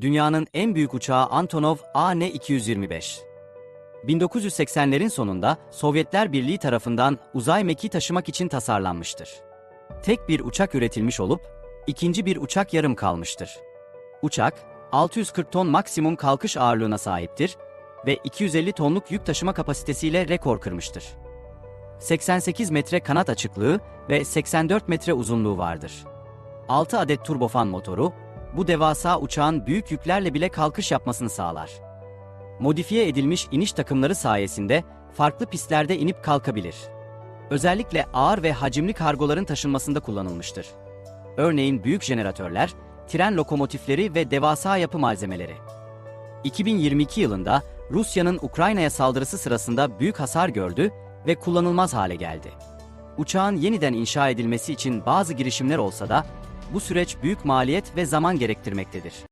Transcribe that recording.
Dünyanın en büyük uçağı Antonov AN-225. 1980'lerin sonunda Sovyetler Birliği tarafından uzay mekiği taşımak için tasarlanmıştır. Tek bir uçak üretilmiş olup, ikinci bir uçak yarım kalmıştır. Uçak, 640 ton maksimum kalkış ağırlığına sahiptir ve 250 tonluk yük taşıma kapasitesiyle rekor kırmıştır. 88 metre kanat açıklığı ve 84 metre uzunluğu vardır. 6 adet turbofan motoru, bu devasa uçağın büyük yüklerle bile kalkış yapmasını sağlar. Modifiye edilmiş iniş takımları sayesinde farklı pistlerde inip kalkabilir. Özellikle ağır ve hacimli kargoların taşınmasında kullanılmıştır. Örneğin büyük jeneratörler, tren lokomotifleri ve devasa yapı malzemeleri. 2022 yılında Rusya'nın Ukrayna'ya saldırısı sırasında büyük hasar gördü ve kullanılmaz hale geldi. Uçağın yeniden inşa edilmesi için bazı girişimler olsa da bu süreç büyük maliyet ve zaman gerektirmektedir.